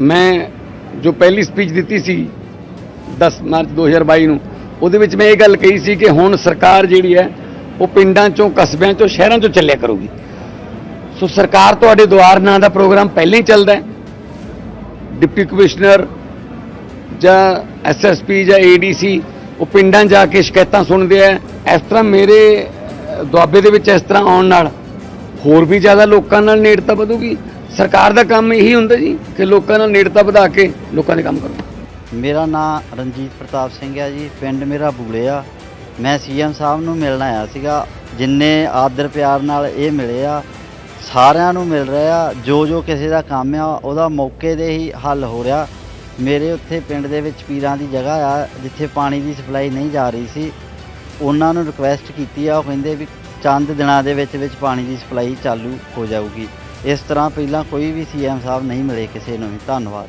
ਮੈਂ ਜੋ ਪਹਿਲੀ ਸਪੀਚ ਦਿੱਤੀ ਸੀ 10 ਮਾਰਚ 2022 ਨੂੰ, ਉਹਦੇ ਵਿੱਚ ਮੈਂ ਇਹ ਗੱਲ ਕਹੀ ਸੀ ਕਿ ਹੁਣ ਸਰਕਾਰ ਜਿਹੜੀ ਹੈ, ਉਹ ਪਿੰਡਾਂ ਚੋਂ, ਕਸਬਿਆਂ ਚੋਂ, ਸ਼ਹਿਰਾਂ ਚੋਂ ਚੱਲਿਆ ਕਰੂਗੀ। ਸੋ ਸਰਕਾਰ ਤੁਹਾਡੇ ਦੁਆਰ ਨਾਂ ਦਾ ਪ੍ਰੋਗਰਾਮ ਪਹਿਲਾਂ ਹੀ ਚੱਲਦਾ ਹੈ। ਡਿਪਟੀ ਕਮਿਸ਼ਨਰ ਜਾਂ ਐਸਐਸਪੀ ਜਾਂ ਏਡੀਸੀ ਉਹ ਪਿੰਡਾਂ ਜਾ ਕੇ ਸ਼ਿਕਾਇਤਾਂ ਸੁਣਦੇ ਆ। ਇਸ ਤਰ੍ਹਾਂ ਮੇਰੇ ਦੁਆਬੇ ਦੇ ਵਿੱਚ ਇਸ ਤਰ੍ਹਾਂ ਆਉਣ ਨਾਲ ਹੋਰ ਵੀ ਜ਼ਿਆਦਾ ਲੋਕਾਂ ਨਾਲ ਨੇੜਤਾ ਵਧੂਗੀ। ਸਰਕਾਰ ਦਾ ਕੰਮ ਇਹੀ ਹੁੰਦਾ ਜੀ ਕਿ ਲੋਕਾਂ ਨਾਲ ਨੇੜਤਾ ਵਧਾ ਕੇ ਲੋਕਾਂ ਦੇ ਕੰਮ ਕਰੋ। ਮੇਰਾ ਨਾਮ ਰਣਜੀਤ ਪ੍ਰਤਾਪ ਸਿੰਘ ਹੈ ਜੀ, ਪਿੰਡ ਮੇਰਾ ਬੂਲੇ ਆ। ਮੈਂ ਸੀਐਮ ਸਾਹਿਬ ਨੂੰ ਮਿਲਣ ਆਇਆ ਸੀਗਾ, ਜਿੰਨੇ ਆਦਰ ਪਿਆਰ ਨਾਲ ਇਹ ਮਿਲੇ ਆ, ਸਾਰਿਆਂ ਨੂੰ ਮਿਲ ਰਿਹਾ ਜੋ ਜੋ ਕਿਸੇ ਦਾ ਕੰਮ ਆ, ਉਹਦਾ ਮੌਕੇ ਦੇ ਹੀ ਹੱਲ ਹੋ ਰਿਹਾ। ਮੇਰੇ ਉੱਥੇ ਪਿੰਡ ਦੇ ਵਿੱਚ ਪੀਰਾਂ ਦੀ ਜਗ੍ਹਾ ਆ, ਜਿੱਥੇ ਪਾਣੀ ਦੀ ਸਪਲਾਈ ਨਹੀਂ ਜਾ ਰਹੀ ਸੀ। ਉਹਨਾਂ ਨੂੰ ਰਿਕੁਐਸਟ ਕੀਤੀ ਆ, ਉਹ ਕਹਿੰਦੇ ਵੀ ਚੰਦ ਦਿਨਾਂ ਦੇ ਵਿੱਚ ਵਿੱਚ ਪਾਣੀ ਦੀ ਸਪਲਾਈ ਚਾਲੂ ਹੋ ਜਾਊਗੀ। ਇਸ ਤਰ੍ਹਾਂ ਪਹਿਲਾਂ ਕੋਈ ਵੀ ਸੀਐਮ ਸਾਹਿਬ ਨਹੀਂ ਮਿਲੇ ਕਿਸੇ ਨੂੰ ਵੀ। ਧੰਨਵਾਦ